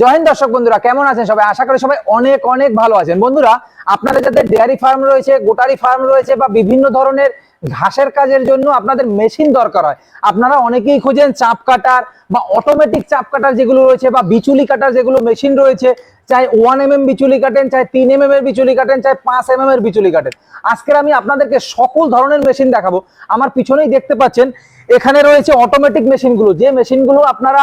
জয় হিন্দ দর্শক বন্ধুরা, কেমন আছেন সবাই? আশা করি সবাই অনেক অনেক ভালো আছেন। বন্ধুরা, আপনাদের যাদের ডেয়ারি ফার্ম রয়েছে, গোটারি ফার্ম রয়েছে বা বিভিন্ন ধরনের ঘাসের কাজের জন্য আপনাদের মেশিন দরকার হয়, আপনারা অনেকেই খুঁজেন চাপ কাটার বা অটোমেটিক চাপ কাটার যেগুলো রয়েছে বা বিচুলি কাটার যেগুলো মেশিন রয়েছে, চাই ওয়ান এম এম বিচুলি কাটেন, চাই তিন এম এম এর বিচুলি কাটেন, চাই পাঁচ এম এম এর বিচুলি কাটেন। আজকের আমি আপনাদেরকে সকল ধরনের মেশিন দেখাবো। আমার পিছনেই দেখতে পাচ্ছেন, এখানে রয়েছে অটোমেটিক মেশিনগুলো যে মেশিনগুলো আপনারা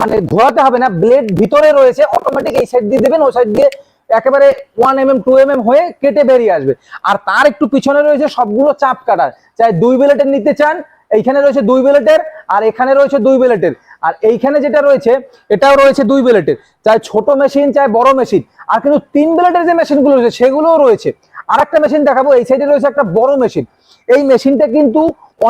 মানে ঘোরাতে হবে না ব্লেড ভিতরে রয়েছে অটোমেটিক এই সাইড দিয়ে দেবেন, ওই সাইড দিয়ে একেবারে one M M two M M হয়ে কেটে বেরিয়ে আসবে। আর তার একটু পিছনে রয়েছে সবগুলো চাপ কাটার। চাই দুই বেলেটের নিতে চান, এইখানে রয়েছে দুই বেলেটের আর এখানে রয়েছে দুই বেলেটের আর এইখানে যেটা রয়েছে, এটাও রয়েছে দুই বেলেটের চাই ছোট মেশিন চাই বড় মেশিন আর কিন্তু তিন বেলেটের যে মেশিনগুলো রয়েছে, সেগুলোও রয়েছে। আর একটা মেশিন দেখাবো, এই সাইডে রয়েছে একটা বড় মেশিন এই মেশিনটা কিন্তু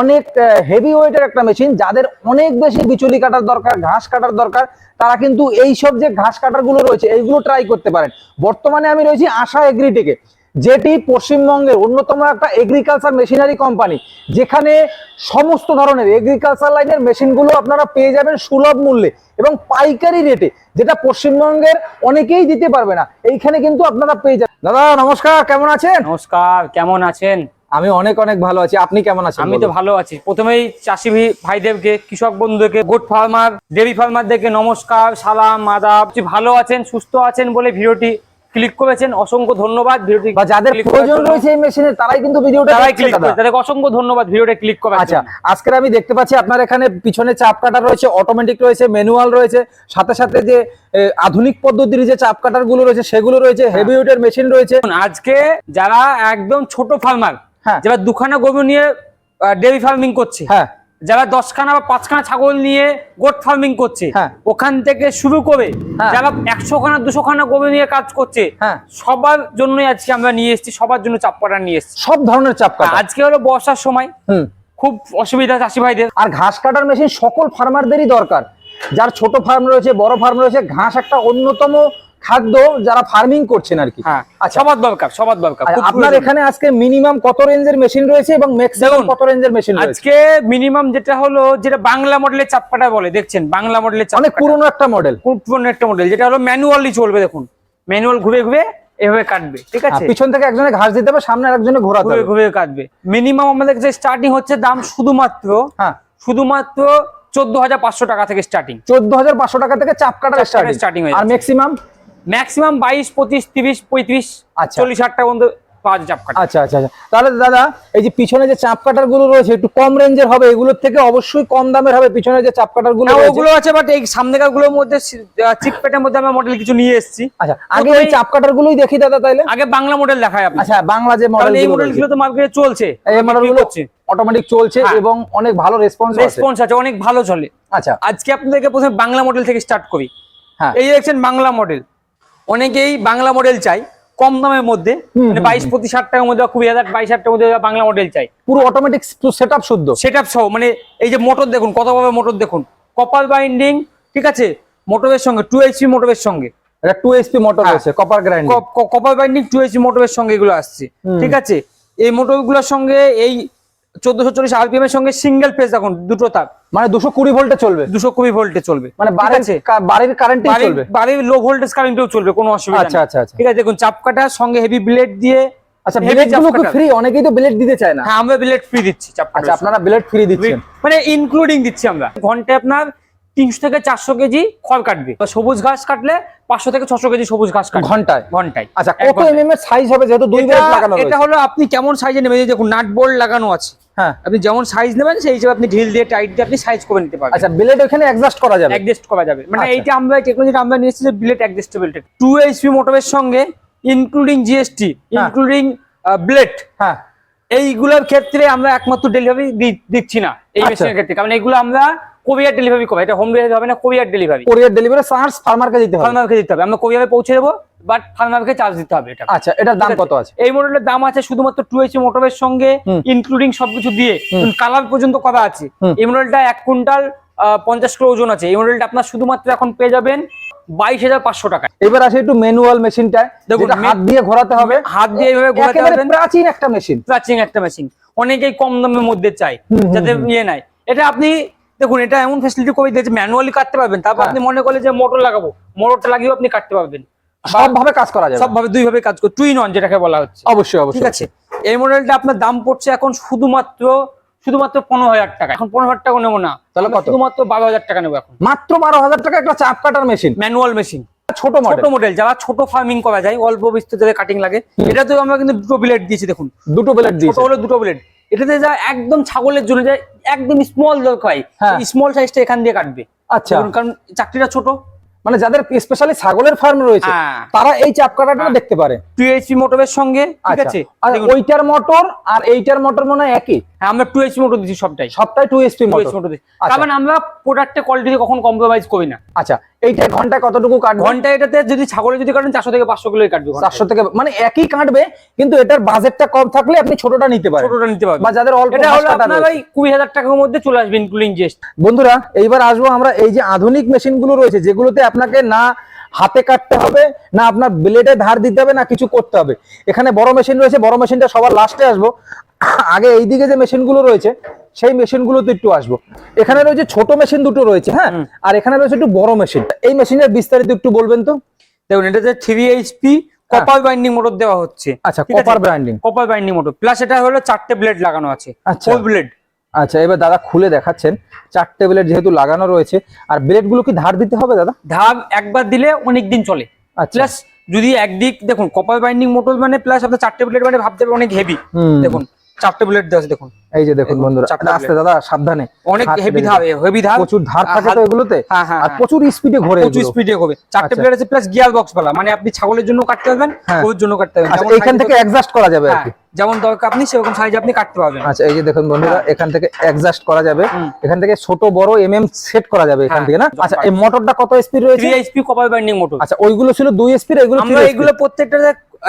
অনেক হেভি ওয়েটের একটা মেশিন, যাদের অনেক বেশি বিচুলি কাটার দরকার, ঘাস কাটার দরকার, তারা কিন্তু এই সব যে ঘাস কাটারগুলো রয়েছে, এইগুলো ট্রাই করতে পারেন। বর্তমানে আমি রয়েছি আশা এগ্রিটেকে, যেটি পশ্চিমবঙ্গের অন্যতম একটা এগ্রিকালচার মেশিনারি কোম্পানি যেখানে সমস্ত ধরনের এগ্রিকালচার লাইনের মেশিনগুলো আপনারা পেয়ে যাবেন সুলভ মূল্যে এবং পাইকারি রেটে যেটা পশ্চিমবঙ্গের অনেকেই দিতে পারবে না। এইখানে কিন্তু আপনারা পেয়ে যাবেন। দাদা, নমস্কার, কেমন আছেন? নমস্কার, কেমন আছেন? আমি অনেক অনেক ভালো আছি আপনি কেমন আছেন আমি তো ভালো আছি প্রথমেই চাষি ভাই- ভাইদেরকে কৃষক বন্ধুকে গোট ফার্মার ডেরি ফার্মারদেরকে নমস্কার সালাম আদাব ভালো আছেন সুস্থ আছেন বলে ভিডিওটি ক্লিক করেছেন অসংখ্য ধন্যবাদ ভিডিওটি বা যাদের প্রয়োজন রয়েছে এই মেশিনের তারাই কিন্তু ভিডিওটা তারাই ক্লিক। করে তাদেরকে অসংখ্য ধন্যবাদ ভিডিওটা ক্লিক করার আচ্ছা। আজকের আমি দেখতে পাচ্ছি আপনার এখানে পিছনে চাপ কাটার রয়েছে অটোমেটিক রয়েছে ম্যানুয়াল রয়েছে সাথে সাথে যে আধুনিক পদ্ধতির যে চাপ কাটারগুলো রয়েছে সেগুলো রয়েছে। হেভি ওয়েটের মেশিন রয়েছে আজকে যারা একদম ছোট ফার্মার। যারা দুখানা গরু নিয়ে ডেরি ফার্মিং করছে হ্যাঁ। যারা দশখানা বা পাঁচখানা ছাগল নিয়ে গোট ফার্মিং করছে হ্যাঁ। ওখান থেকে শুরু করে হ্যাঁ। যারা একশো খানা দুশো খানা গরু নিয়ে কাজ করছে হ্যাঁ। সবার জন্যই আজকে আমরা নিয়ে এসেছি সবার জন্য চাপ কাটা নিয়ে এসেছি। সব ধরনের চাপ কাটা। আজকে হলো বর্ষার সময়। হুম। খুব অসুবিধা চাষি ভাইদের। আর ঘাস কাটার মেশিন সকল ফার্মারদেরই দরকার। যার ছোট ফার্ম রয়েছে বড় ফার্ম রয়েছে ঘাস একটা অন্যতম খাদ্য যারা ফার্মিং করছেন আর কি হ্যাঁ আচ্ছা। খুব আপনার এখানে আজকে মিনিমাম কত রেঞ্জের মেশিন রয়েছে এবং ম্যাক্সিমাম কত রেঞ্জের মেশিন রয়েছে? আজকে মিনিমাম যেটা হলো যেটা বাংলা মডেলের চাপ কাটা বলে দেখছেন বাংলা মডেলের চাপ অনেক পুরনো একটা মডেল পুরনো একটা মডেল যেটা হলো ম্যানুয়ালি চলবে দেখুন। ম্যানুয়াল ঘুরে ঘুরে এভাবে কাটবে ঠিক আছে? পিছন থেকে একজনে ঘাস দিতে হবে সামনে আরেকজনে ঘোরাতে ঘুরে ঘুরে কাটবে। মিনিমাম আমাদের কাছে স্টার্টিং হচ্ছে দাম শুধুমাত্র হ্যাঁ। শুধুমাত্র চোদ্দ হাজার পাঁচশো টাকা থেকে স্টার্টিং চোদ্দ হাজার পাঁচশো টাকা থেকে চাপ কাটার স্টার্টিং হয়ে আর ম্যাক্সিমাম ম্যাক্সিমাম বাইশ পঁচিশ তিরিশ পঁয়ত্রিশ আচ্ছা। চল্লিশ হাজার টাকা পর্যন্ত পাওয়া যায় চাপ কাটা। আচ্ছা আচ্ছা আচ্ছা। তাহলে দাদা এই যে পিছনে যে চাপ কাটারগুলো রয়েছে একটু কম রেঞ্জের হবে এগুলোর থেকে অবশ্যই কম দামের হবে পিছনে যে চাপ কাটারগুলো হ্যাঁ। ওগুলো আছে বাট এই সামনেকারগুলোর মধ্যে চিপ পেটের মধ্যে আমরা মডেল কিছু নিয়ে এসেছি। আচ্ছা আগে এই চাপ কাটার গুলোই দেখি দাদা তাইলে আগে বাংলা মডেল দেখায় আপনি আচ্ছা বাংলা যে মডেল এই মডেলগুলো তো মার্কেটে চলছে। এই মডেলগুলো অটোমেটিক চলছে হ্যাঁ। এবং অনেক ভালো রেসপন্স রেসপন্স আছে অনেক ভালো চলে। আচ্ছা। আজকে আপনাদেরকে প্রথমে বাংলা মডেল থেকে স্টার্ট করি। হ্যাঁ। এই দেখছেন বাংলা মডেল অনেকেই বাংলা মডেল চাই কম দামের মধ্যে মানে বাইশ পঁচিশ হাজার টাকার মধ্যে কুড়ি হাজার বাইশ হাজার টাকার মধ্যে বাংলা মডেল চাই পুরো অটোমেটিক সেট আপ শুদ্ধ। সেট আপ সহ মানে এই যে মোটর দেখুন কতভাবে মোটর দেখুন কপাল বাইন্ডিং ঠিক আছে? মোটরের সঙ্গে টু এইচপি মোটরের সঙ্গে। এটা টু এইচপি মোটর। রয়েছে copper grinding copper binding two HP মোটরের সঙ্গে এগুলো আসছে ঠিক আছে? এই মোটরগুলোর সঙ্গে এই চোদ্দশো চল্লিশ আরপিএম এর সঙ্গে সিঙ্গেল ফেজ এখন দুটো তার। মানে দুশো কুড়ি ভোল্টে চলবে। দুশো কুড়ি ভোল্টে চলবে। মানে বাড়ির কারেন্ট চলবে। বাড়ির লো ভোল্টেজ কারেন্টেও চলবে কোনো অসুবিধা আচ্ছা আচ্ছা আচ্ছা। ঠিক আছে? দেখুন চাপ কাটার সঙ্গে হেভি ব্লেড দিয়ে আচ্ছা গুলো কাটা। ফ্রি অনেকেই তো ব্লেড দিতে চায় না। হ্যাঁ আমরা ব্লেড ফ্রি দিচ্ছি আচ্ছা আপনারা ব্লেড ফ্রি দিচ্ছেন। মানে ইনক্লুডিং দিচ্ছি আমরা। ঘন্টায় আপনার তিনশো থেকে চারশো কেজি খড় কাটবে। সবুজ ঘাস কাটলে পাঁচশো থেকে ছশো কেজি সবুজ ঘাস কাটবে। ঘন্টায়? ঘন্টায়। আচ্ছা কত। এমএম এর সাইজ হবে যেহেতু দুই এটা- লাগানো এটা হলো আপনি কেমন সাইজে নেবেন? দেখুন নাট বোল্ট লাগানো আছে। হ্যাঁ। আপনি যেমন সাইজ নেবেন সেই হিসেবে আপনি ঢিল দিয়ে টাইট দিয়ে আপনি সাইজ করে নিতে পারবেন। আচ্ছা বিলেট ওখানে অ্যাডজাস্ট করা যাবে? অ্যাডজাস্ট করা যাবে। মানে আচ্ছা। এইটা আমরা টেকনোলজিটা আমরা নিয়েছি যে বিলেট অ্যাডজাস্টেবল টু। এইচপি মোটরের সঙ্গে ইনক্লুডিং জিএসটি ইনক্লুডিং ব্লেড হ্যাঁ। এইগুলোর ক্ষেত্রে আমরা একমাত্র ডেলিভারি দিচ্ছি না। এই আচ্ছা। মেশিনের ক্ষেত্রে। কারণ এগুলো আমরা কোরিয়ার ডেলিভারি করব। এটা হোম ডেলিভারি হবে না কোরিয়ার ডেলিভারি কোরিয়ার ডেলিভারি চার্জ ফার্মারকে দিতে হবে। ফার্মারকে দিতে হবে। আমরা কোরিয়ারে পৌঁছে দেবো বাট ফার্মারকে চার্জ দিতে হবে এটা। আচ্ছা এটার দাম কত আছে? এই মডেলের দাম আছে শুধুমাত্র টু এইচপি মোটরের সঙ্গে ইনক্লুডিং সবকিছু দিয়ে। কালার পর্যন্ত করা আছে? এই মডেলটা এক কুইন্টাল পঞ্চাশ কিলো ওজন আছে। এই মডেলটা আপনার শুধুমাত্র এখন পেয়ে যাবেন বাইশ হাজার পাঁচশো টাকায় এবার আসে একটু ম্যানুয়াল মেশিনটায় দেখুন, হাত দিয়ে ঘোরাতে হবে। হাত দিয়ে এইভাবে ঘোরাতে পারবেন। প্রাচীন একটা মেশিন প্রাচীন একটা মেশিন অনেকেই কম দামের মধ্যে চাই যাতে ইয়ে নাই। এটা আপনি দেখুন এটা এমন ফেসিলিটি করে দিয়েছে ম্যানুয়ালি কাটতে পারবেন। তারপর হ্যাঁ। আপনি মনে করলে যে মোটর লাগাবো মোটরটা লাগিয়েও আপনি কাটতে পারবেন। সবভাবে কাজ করা যায় সবভাবে দুই ভাবে কাজ করে টুইন অন যেটাকে বলা হচ্ছে। অবশ্যই অবশ্যই ঠিক আছে? এই মডেলটা আপনার দাম পড়ছে এখন শুধুমাত্র শুধুমাত্র পনেরো হাজার টাকা। এখন পনেরো হাজার টাকা নেব না। তাহলে কত? শুধুমাত্র বারো হাজার টাকা নেব এখন। মাত্র বারো হাজার টাকা একটা চাপ কাটার মেশিন ম্যানুয়াল মেশিন ছোট ছোট মডেল যারা ছোট ফার্মিং করা যায় অল্প কাটিং লাগে। এটাতেও আমরা কিন্তু দুটো ব্লেড দিয়েছি দেখুন। দুটো ছোট দিয়েছে। হলো দুটো ব্লেড এটাতে যা একদম ছাগলের জন্য যায় একদম স্মল দরকার হ্যাঁ। স্মল সাইজটা এখান দিয়ে কাটবে। আচ্ছা। কারণ চাকরিটা ছোট। মানে যাদের স্পেশালি ছাগলের ফার্ম রয়েছে হ্যাঁ। তারা এই চাপ কাটাটা হ্যাঁ। দেখতে পারে। টু এইচপি মোটরের সঙ্গে ঠিক আচ্ছা। আছে? আর ওইটার মোটর আর এইটার মোটর মনে হয় একই? হ্যাঁ, আমরা টু এইচপি মোটর দিচ্ছি সবটাই। সবটাই two SP two motor HP motor দিচ্ছি মানে আমরা প্রোডাক্টের কোয়ালিটি কখন কম্প্রোমাইজ করি না। আচ্ছা। এইটা ঘন্টায় কতটুকু কাটবে? ঘণ্টা এটাতে যদি ছাগলে যদি কাটেন চারশো থেকে পাঁচশো কিলোই কাটবে। চারশো থেকে মানে একই কাটবে কিন্তু এটার বাজেটটা কম থাকলে আপনি ছোটটা নিতে পারেন। ছোটটা নিতে পারবে বা যাদের অল্প এটা হলো আপনার ওই কুড়ি হাজার টাকার মধ্যে চলে আসবে ইনক্লুডিং জিএসটি বন্ধুরা এইবার আসব আমরা এই যে আধুনিক মেশিনগুলো রয়েছে যেগুলোতে আপনাকে না হাতে কাটতে হবে না আপনার ব্লেডে ধার দিতে হবে না কিছু করতে হবে। এখানে বড় মেশিন রয়েছে বড় মেশিনটা সবার লাস্টে আসব। আগে এইদিকে যে মেশিনগুলো রয়েছে সেই মেশিন গুলোতে একটু আসব। এখানে রয়েছে ছোট মেশিন দুটো রয়েছে হ্যাঁ? আর এখানে রয়েছে একটু বড় মেশিন। এই মেশিনের বিস্তারিত একটু বলবেন তো? দেখুন এটাতে three HP copper binding motor দেওয়া হচ্ছে। আচ্ছা copper binding copper binding motor plus এটা হলো চারটে ব্লেড লাগানো আছে আচ্ছা। ফোর ব্লেড আচ্ছা এবার দাদা খুলে দেখাচ্ছেন। চারটে ব্লেড যেহেতু লাগানো রয়েছে আর ব্লেডগুলো কি ধার দিতে হবে দাদা? ধার একবার দিলে অনেক দিন চলে। আচ্ছা। প্লাস যদি একদিক দেখুন কপার বাইন্ডিং মোটর মানে প্লাস আপনার চারটে ব্লেড মানে ভাবতে হবে অনেক হেভি দেখুন চারটে ব্লেড দেওয়া আছে দেখুন। এই যে দেখুন বন্ধুরা আস্তে দাদা সাবধানে। অনেক হেভি ধাপ হেভি ধাপ। প্রচুর ধার থাকে তো এগুলোতে। হ্যাঁ হ্যাঁ আর হ্যাঁ। প্রচুর স্পিডে ঘোরে প্রচুর স্পিডে হবে চারটে আচ্ছা। ব্লেড আছে প্লাস গিয়ার বক্স বলা। মানে আপনি ছাগলের জন্য কাটতে পারবেন হ্যাঁ। ওর জন্য কাটতে পারবেন। আচ্ছা এখান থেকে অ্যাডজাস্ট করা যাবে আর হ্যাঁ, কি। যেমন দরকার আপনি সেরকম সাইজ আপনি কাটতে পারবেন। আচ্ছা এই যে দেখুন বন্ধুরা এখান থেকে অ্যাডজাস্ট করা যাবে। এখান থেকে ছোট বড় এমএম সেট করা যাবে এখান হ্যাঁ, থেকে না? আচ্ছা এই মোটরটা কত স্পিড রয়েছে? Three HP copper binding motor আচ্ছা ওইগুলো ছিল দুই স্পিড এগুলো আমরা এগুলো প্রত্যেকটা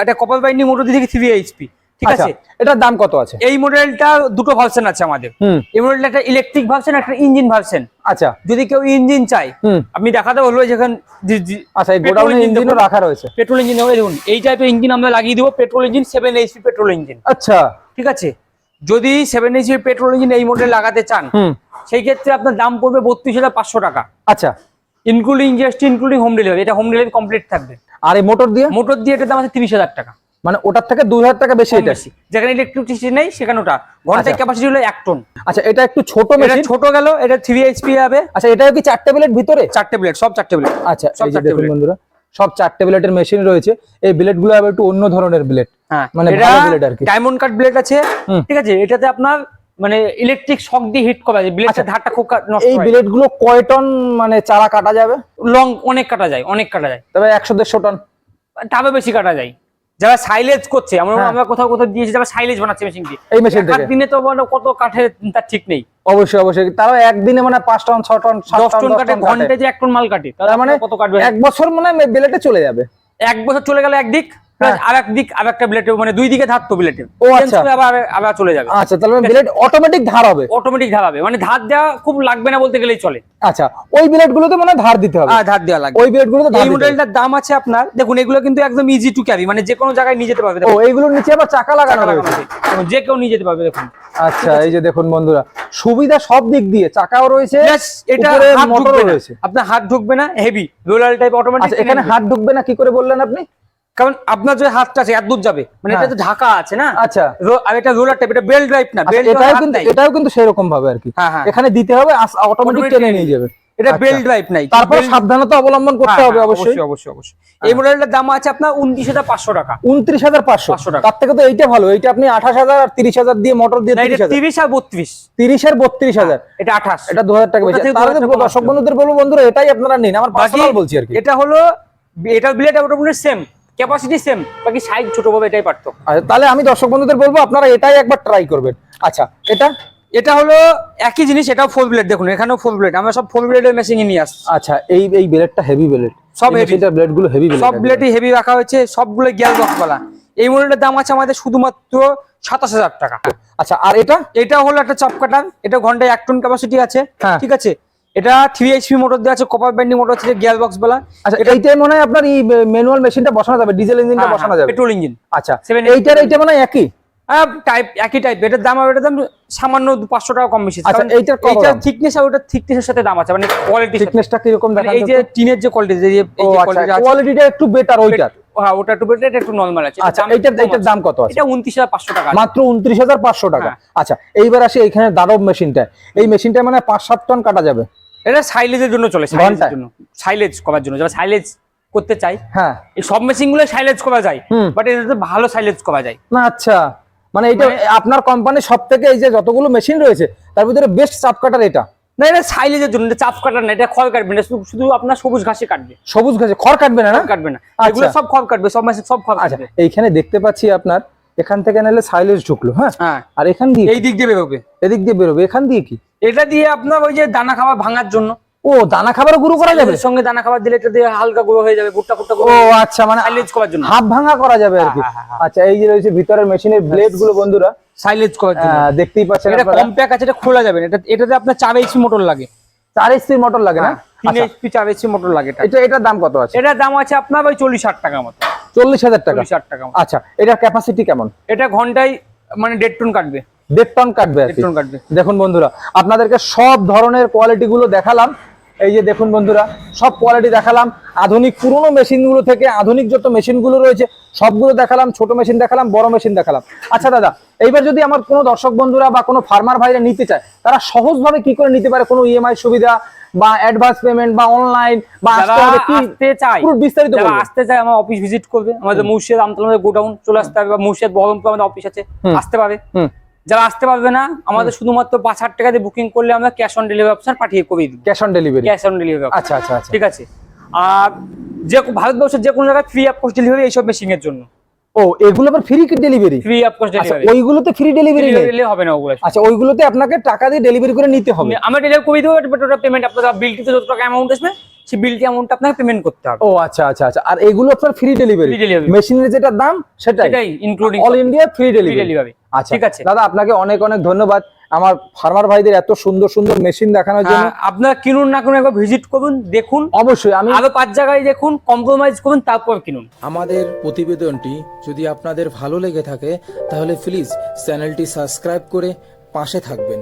একটা কপার বাইন্ডিং মোটর দিয়ে থ্রি এইচপি ঠিক আচ্ছা আছে? এটার দাম কত আছে? এই মডেলটা দুটো ভার্সন আছে আমাদের। এই মডেলটা একটা ইলেকট্রিক ভার্সন একটা ইঞ্জিন ভার্সন আচ্ছা। যদি কেউ ইঞ্জিন চাই হুম। আপনি দেখাতে বলব যেখানে আচ্ছা এই Petrol ইঞ্জিনও রাখা রয়েছে। পেট্রোল ইঞ্জিন দেখুন এই টাইপের ইঞ্জিন আমরা লাগিয়ে দিব petrol engine seven HP petrol engine আচ্ছা। ঠিক আছে? যদি সেভেন এইচপি পেট্রোল ইঞ্জিন এই মডেল লাগাতে চান সেই ক্ষেত্রে আপনার দাম পড়বে বত্রিশ হাজার পাঁচশো টাকা। আচ্ছা। Including GST including home delivery এটা হোম ডেলিভারি কমপ্লিট থাকবে। আর এই মোটর দিয়ে? মোটর দিয়ে এটার দাম আছে তিরিশ হাজার টাকা। মানে ওটার থেকে দুই হাজার টাকা বেশি এটা। যেখানে ইলেকট্রিসিটি নেই সেখানে ওটা। ঘন্টায় আচ্ছা। ক্যাপাসিটি হলো এক টন আচ্ছা এটা একটু ছোট এটা মেশিন ছোট গেল এটা থ্রি এইচপি হবে। আচ্ছা এটাও কি চারটে প্লেট ভিতরে? চারটে ব্লেড সব চারটে ব্লেড আচ্ছা সব চারটে blade। বন্ধুরা সব চারটে ব্লেডের মেশিন রয়েছে। এই ব্লেডগুলো আবার একটু অন্য ধরনের ব্লেড হ্যাঁ মানে এটা ভালো blade আর কি। ডায়মন্ড কাট ব্লেড আছে। ঠিক আছে এটাতে আপনার মানে ইলেকট্রিক শক দিয়ে হিট করা যায় ব্লেডের ধারটা খুব নষ্ট এই ব্লেডগুলো কয় টন মানে চারা কাটা যাবে? লং অনেক কাটা যায় অনেক কাটা যায়। তবে একশো দেড়শো টন টাবে বেশি কাটা যায়। যারা সাইলেজ করছে আমরা হ্যাঁ। আমরা কোথাও কোথাও দিয়েছি যারা সাইলেজ বানাচ্ছে মেশিন দিয়ে এই মেশিন থেকে। দিনে তো মানে কত কাঠে তার ঠিক নেই। অবশ্যই অবশ্যই। তারা একদিনে মানে পাঁচ টন ছ টন সাত দশ টন দশ কাটে ঘন্টায় যে এক টন মাল কাটে তারা তার মানে কত কাটবে এক বছর মানে বেলেটে চলে যাবে। এক বছর চলে গেল একদিক। হ্যাঁ। দিক মানে দুই দিকে ধার তো ও আচ্ছা। আবার আবার চলে যাবে। আচ্ছা তাহলে ব্লেড অটোমেটিক ধার হবে। অটোমেটিক ধার হবে। মানে ধার দেওয়া খুব লাগবে না বলতে গেলেই চলে। আচ্ছা ওই ব্লেড গুলোতে মানে ধার দিতে হবে। আর ধার দেওয়া লাগবে। ওই ব্লেড গুলোতে এই মডেলটার দাম আছে আপনার দেখুন এগুলো কিন্তু একদম ইজি টু ক্যারি মানে যে কোনো জায়গায় নিয়ে যেতে পারবে। ও এইগুলোর নিচে আবার চাকা লাগানো রয়েছে। যে কেউ নিয়ে যেতে পারবে দেখুন। আচ্ছা এই যে দেখুন বন্ধুরা সুবিধা সব দিক দিয়ে চাকাও রয়েছে এটা মোটরও রয়েছে। আপনার হাত ঢুকবে না হেভি রোলার টাইপ অটোমেটিক আচ্ছা এখানে হাত ঢুকবে না কি করে বললেন আপনি? কারণ আপনার যে হাতটা আছে এত দূর যাবে। মানে এটা হ্যাঁ। তো ঢাকা আছে না? আচ্ছা। আর এটা রোলার টাইপ এটা বেল্ট ড্রাইভ না আচ্ছা, বেল্ট এটাও কিন্তু এটাও কিন্তু সেরকম ভাবে আর কি। হ্যাঁ, হ্যাঁ। এখানে দিতে হবে অটোমেটিক টেনে নিয়ে যাবে। এটা আচ্ছা। বেল্ট ড্রাইভ নাই। তারপর সাবধানতা অবলম্বন করতে হবে অবশ্যই। অবশ্যই অবশ্যই এই মডেলটার দাম আছে আপনার উনত্রিশ হাজার পাঁচশো টাকা। উনত্রিশ হাজার পাঁচশো। 500 টাকা। তার থেকে তো এইটা ভালো। এইটা আপনি আঠাশ হাজার আর তিরিশ হাজার দিয়ে মোটর দিয়ে তিরিশ আর বত্রিশ তিরিশ আর বত্রিশ। হাজার। এটা আঠাশ। এটা দু হাজার টাকা বেশি। তাহলে দর্শক বন্ধুদের বলব বন্ধুরা এটাই আপনারা নিন। আমার পার্সোনাল বলছি আর কি। এটা হলো এটা blade automatic same capacity same বাকি সাইজ ছোট হবে এটাই পারতো আচ্ছা, তাহলে আমি দর্শক বন্ধুদের বলব আপনারা এটাই একবার ট্রাই করবেন। আচ্ছা এটা? এটা হলো একই জিনিস এটাও ফোর ব্লেড দেখুন এখানেও ফোর ব্লেড আমরা সব ফোর ব্লেডের মেশিন নিয়ে আসছি। আচ্ছা এই এই ব্লেডটা হেভি ব্লেড সব। এটা ব্লেডগুলো হেভি ব্লেড সব ব্লেডই হেভি রাখা হয়েছে সবগুলো গিয়ার বক্স বলা। এই মডেলটার দাম আছে আমাদের শুধুমাত্র সাতাশ হাজার টাকা। আচ্ছা আর এটা? এটা হলো একটা চপ কাটার এটা ঘন্টায় এক টন ক্যাপাসিটি আছে হ্যাঁ। ঠিক আছে? এটা থ্রি এইচপি মোটর দেওয়া আছে কপার বাইন্ডিং মোটর আছে গিয়ার বক্স বলা। আচ্ছা এইটাই মনে হয় আপনার এই ম্যানুয়াল মেশিনটা বসানো যাবে ডিজেল ইঞ্জিনটা বসানো যাবে। পেট্রোল ইঞ্জিন আচ্ছা এইটার এইটা মনে হয় একই? টাইপ একই টাইপ এটার দাম আর এটার দাম সামান্য পাঁচশো টাকা কম বেশি। আচ্ছা, এইটার এইটার? থিকনেস আর ওটার থিকনেসের সাথে দাম আছে মানে কোয়ালিটি থিকনেসটা কীরকম দেখা এই যে টিনের যে কোয়ালিটি যে আচ্ছা কোয়ালিটিটা একটু বেটার ওইটার। হ্যাঁ ওটা একটু বেটার একটু নরমাল আছে। আচ্ছা দাম এইটার এইটার দাম কত আছে? এটা উনত্রিশ হাজার পাঁচশো টাকা মাত্র উনত্রিশ হাজার পাঁচশো টাকা। হ্যাঁ। আচ্ছা এইবার আসি এইখানে দারব মেশিনটা এই মেশিনটা মানে পাঁচ সাত টন কাটা যাবে। এটা সাইলেজের জন্য চলে সাইলেজের জন্য। সাইলেজ করার জন্য যারা সাইলেজ করতে চাই হ্যাঁ। এই সব মেশিনগুলো সাইলেজ করা যায়। বাট এটাতে ভালো সাইলেজ করা যায়। না আচ্ছা। মানে এটা মানে- আপনার কোম্পানির সব থেকে এই যে যতগুলো মেশিন রয়েছে তার ভিতরে বেস্ট চাপ কাটার এটা। না এটা সাইলেজের জন্য চাপ কাটার না এটা খড় কাটবে না শুধু- শুধু আপনার সবুজ ঘাসে কাটবে। সবুজ ঘাসে খড় কাটবে না কাটবে না। আচ্ছা। এগুলো সব খড় কাটবে সব মাসে সব খড় আচ্ছা এইখানে দেখতে পাচ্ছি আপনার এখান থেকে নালে সাইলেজ ঢুকলো হ্যাঁ? হ্যাঁ। আর এখান দিয়ে এই দিক দিয়ে বেরোবে। এদিক দিয়ে বেরোবে এখান দিয়ে কি? এটা দিয়ে আপনার ওই যে দানা খাবার ভাঙার জন্য। ও দানা খাবার গুঁড়ো করা যাবে? সঙ্গে দানা খাবার দিলে এটা দিয়ে হালকা গুঁড়ো হয়ে যাবে ভুট্টা ফুট্টা ও আচ্ছা মানে সাইলেজ করার জন্য। হাফ ভাঙা করা যাবে আর কি। হ্যাঁ, হ্যাঁ, হ্যাঁ। আচ্ছা এই যে রয়েছে ভিতরের মেশিনের ব্লেডগুলো বন্ধুরা। সাইলেজ করার জন্য। দেখতেই পাচ্ছেন এটা আপনারা। আছে এটা খোলা যাবে না। এটা এটাতে আপনার চার এইচপি মোটর লাগে। চার এইচপি মোটর লাগে না? তিন আচ্ছা, এইচপি চার এইচপি মোটর লাগে এটা। এটা এটার দাম কত আছে? এটার দাম আছে আপনার ওই চল্লিশ ষাট টাকা মতো। চল্লিশ হাজার টাকা। চল্লিশ ষাট টাকা মতো। আচ্ছা এটার ক্যাপাসিটি কেমন? এটা ঘন্টায় মানে দেড় টন কাটবে। দেড় টন কাটবে দেড় টন কাটবে। দেখুন বন্ধুরা আপনাদেরকে সব ধরনের কোয়ালিটি গুলো দেখালাম। এই যে দেখুন বন্ধুরা সব কোয়ালিটি দেখালাম। আধুনিক পুরনো মেশিনগুলো থেকে আধুনিক যত মেশিনগুলো রয়েছে সবগুলো দেখালাম ছোট মেশিন দেখালাম বড় মেশিন দেখালাম। আচ্ছা দাদা এইবার যদি আমার কোনো দর্শক বন্ধুরা বা কোনো ফার্মার ভাইরা নিতে চায় তারা সহজভাবে কি করে নিতে পারে? কোনো ইএমআই সুবিধা বা অ্যাডভান্স পেমেন্ট বা অনলাইন বা আসতে হবে কি? আসতে চায় পুরো বিস্তারিত যারা বলবেন। আসতে চায় আমার অফিস ভিজিট করবে। আমাদের মুর্শিদ আমতলা গোডাউন চলে আসতে হবে বা মুর্শিদ বহরমপুর আমাদের অফিস আছে আসতে হুম। যারা আসতে পারবে না আমাদের শুধুমাত্র পাঁচ হাজার টাকা দিয়ে বুকিং করলে আমরা ক্যাশ অন ডেলিভারি অপশন পাঠিয়ে করে দিব। Cash on delivery cash on delivery আচ্ছা আচ্ছা আচ্ছা। ঠিক আছে। আর যে ভারতবর্ষের যে কোনো জায়গায় ফ্রি অফ কোস্ট ডেলিভারি এইসব মেশিন এর জন্য। ও এগুলো আবার free delivery free of cost delivery ওইগুলোতে free delivery delivery হবে না ওগুলো। আচ্ছা ওইগুলোতে আপনাকে টাকা দিয়ে ডেলিভারি করে নিতে হবে। আমরা ডেলিভারি করে দেবো বাট ওটা পেমেন্ট আপনার বিলটিতে যত টাকা অ্যামাউন্ট আসবে সেই বিলটি অ্যামাউন্ট আপনাকে পেমেন্ট করতে হবে। ও আচ্ছা আচ্ছা আচ্ছা। আর এগুলো আপনার ফ্রি ডেলিভারি মেশিনের যেটা দাম সেটাই। Including all India free delivery আচ্ছা ঠিক আছে। দাদা আপনাকে অনেক অনেক ধন্যবাদ। আমার ফার্মার ভাইদের এত সুন্দর সুন্দর মেশিন দেখানোর জন্য। হ্যাঁ, আপনারা কিনুন না কিনুন একবার ভিজিট করুন দেখুন। অবশ্যই আমি আরও পাঁচ জায়গায় দেখুন কম্প্রোমাইজ করুন তারপর কিনুন। আমাদের প্রতিবেদনটি যদি আপনাদের ভালো লেগে থাকে তাহলে প্লিজ চ্যানেলটি সাবস্ক্রাইব করে পাশে থাকবেন।